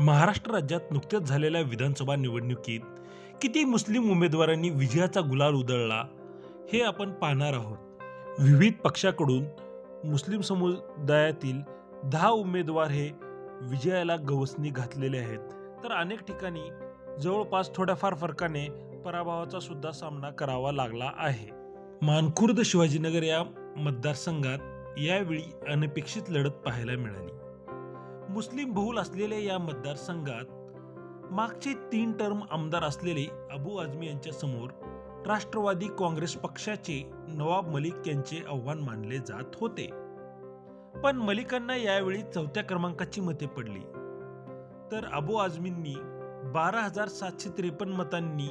महाराष्ट्र राज्यात नुकत्याच झालेल्या विधानसभा निवडणुकीत किती मुस्लिम उमेदवारांनी विजयाचा गुलाल उधळला हे आपण पाहणार आहोत. विविध पक्षाकडून मुस्लिम समुदायातील दहा उमेदवार हे विजयाला गवसणी घातलेले आहेत. तर अनेक ठिकाणी जवळपास थोड्याफार फरकाने पराभवाचा सुद्धा सामना करावा लागला आहे. मानखुर्द शिवाजीनगर या मतदारसंघात यावेळी अनपेक्षित लढत पाहायला मिळाली. मुस्लिम बहुल असलेल्या या मतदारसंघात मागचे तीन टर्म आमदार असलेले अबू आझमी यांच्या समोर राष्ट्रवादी काँग्रेस पक्षाचे नवाब मलिक यांचे आव्हान मानले जात होते. पण मलिकांना यावेळी चौथ्या क्रमांकाची मते पडली. तर अबू आझमींनी बारा हजार सातशे त्रेपन्न मतांनी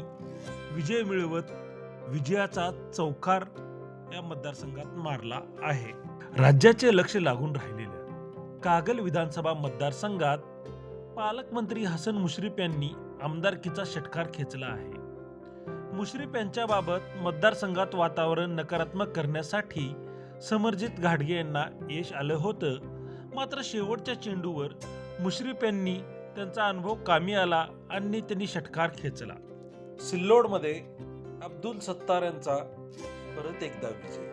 विजय मिळवत विजयाचा चौकार या मतदारसंघात मारला आहे. राज्याचे लक्ष लागून राहिलेल्या कागल विधानसभा मतदारसंघात पालकमंत्री हसन मुश्रीफ यांनी आमदारकीचा षटकार खेचला आहे. मुश्रीफ यांच्याबाबत मतदारसंघात वातावरण नकारात्मक करण्यासाठी समरजित घाटगे यांना यश आलं होतं. मात्र शेवटच्या चेंडूवर मुश्रीफ यांनी त्यांचा अनुभव कामी आला आणि त्यांनी षटकार खेचला. सिल्लोडमध्ये अब्दुल सत्तार यांचा परत एकदा विजय.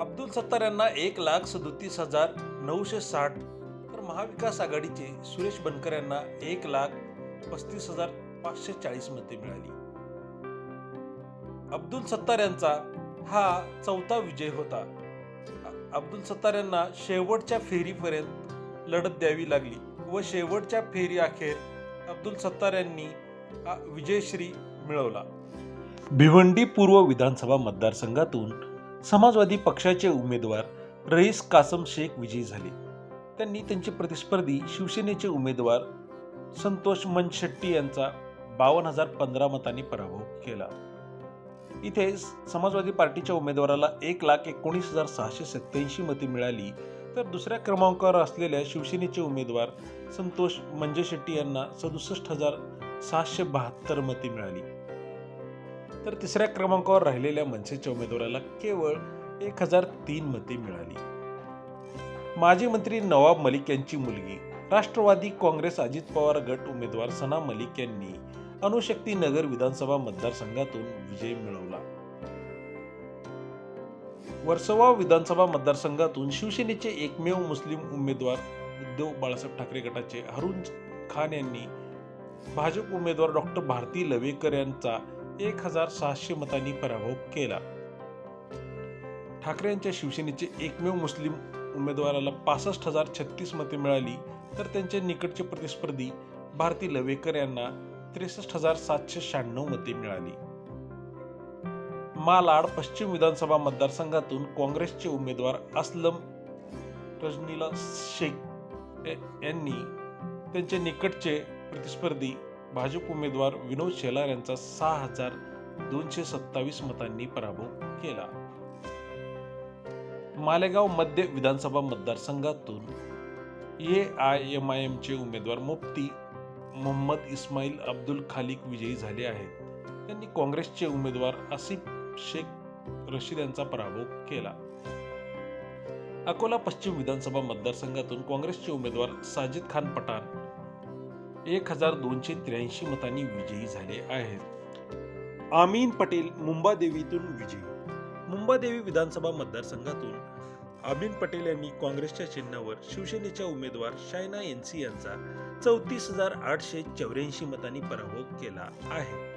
अब्दुल सत्तार यांना एक लाख सदोतीस हजार नऊशे साठ तर महाविकास आघाडीचे सुरेश बनकर यांना एक लाख पस्तीस हजार पाचशे चाळीस मते मिळाली. अब्दुल सत्तार यांचा हा चौथा विजय होता. अब्दुल सत्तार यांना शेवटच्या फेरीपर्यंत लढत द्यावी लागली व शेवटच्या फेरी अखेर अब्दुल सत्तार यांनी विजयश्री मिळवला. भिवंडी पूर्व विधानसभा मतदारसंघातून समाजवादी पक्षाचे उमेदवार रईस कासम शेख विजयी झाले. त्यांनी त्यांचे प्रतिस्पर्धी शिवसेनेचे उमेदवार संतोष मनशेट्टी यांचा बावन्न हजार पंधरा मतांनी पराभव केला. इथे समाजवादी पार्टीच्या उमेदवाराला एक लाख एकोणीस हजार सहाशे सत्याऐंशी मते मिळाली. तर दुसऱ्या क्रमांकावर असलेल्या शिवसेनेचे उमेदवार संतोष मंजे शेट्टी यांना सदुसष्ट हजार सहाशे बहात्तर मते मिळाली. तर तिसऱ्या क्रमांकावर राहिलेल्या मनसेच्या उमेदवाराला केवळ एक हजार तीन मते मिळाली. माजी मंत्री नवाब मलिक यांची मुलगी राष्ट्रवादी काँग्रेस अजित पवार गट उमेदवार सना मलिक यांनी अणुशक्ती नगर विधानसभा मतदारसंघातून विजय मिळवला. वर्सोवा विधानसभा मतदारसंघातून शिवसेनेचे एकमेव मुस्लिम उमेदवार उद्धव बाळासाहेब ठाकरे गटाचे हरुण खान यांनी भाजप उमेदवार डॉक्टर भारती लवेकर यांचा एक हजार सहाशे मतांनी पराभव केला. ठाकरे यांच्या शिवसेनेचे एकमेव मुस्लिम उमेदवाराला पासष्ट हजार छत्तीस मते मिळाली तर त्यांचे निकटचे प्रतिस्पर्धी भारती लवेकर यांना त्रेसष्ट हजार सातशे शहाण्णव मते मिळाली. मालाड पश्चिम विधानसभा मतदारसंघातून काँग्रेसचे उमेदवार असलम रजनीला शेख यांनी त्यांचे निकटचे प्रतिस्पर्धी भाजप उमेदवार विनोद शेलार यांचा सहा हजार दोनशे सत्तावीस मतांनी पराभव केला. मालेगाव मध्य विधानसभा मतदारसंघातून ए आय एम आय एमचे उमेदवार मुफ्ती मोहम्मद इस्माईल अब्दुल खालिक विजयी झाले आहेत. त्यांनी काँग्रेसचे उमेदवार आसिफ शेख रशीद यांचा पराभव केला. अकोला पश्चिम विधानसभा मतदारसंघातून काँग्रेसचे उमेदवार साजिद खान पठाण एक हजार दोनशे त्र्याऐंशी मतांनी विजयी झाले आहेत. आमीन पटेल मुंबादेवीतून विजयी. मुंबादेवी विधानसभा मतदारसंघातून. आमीन पटेल यांनी काँग्रेसच्या चिन्हावर शिवसेनेच्या उमेदवार शायना एनसी यांचा चौतीस हजार आठशे चौऱ्याऐंशी मतांनी पराभव केला आहे.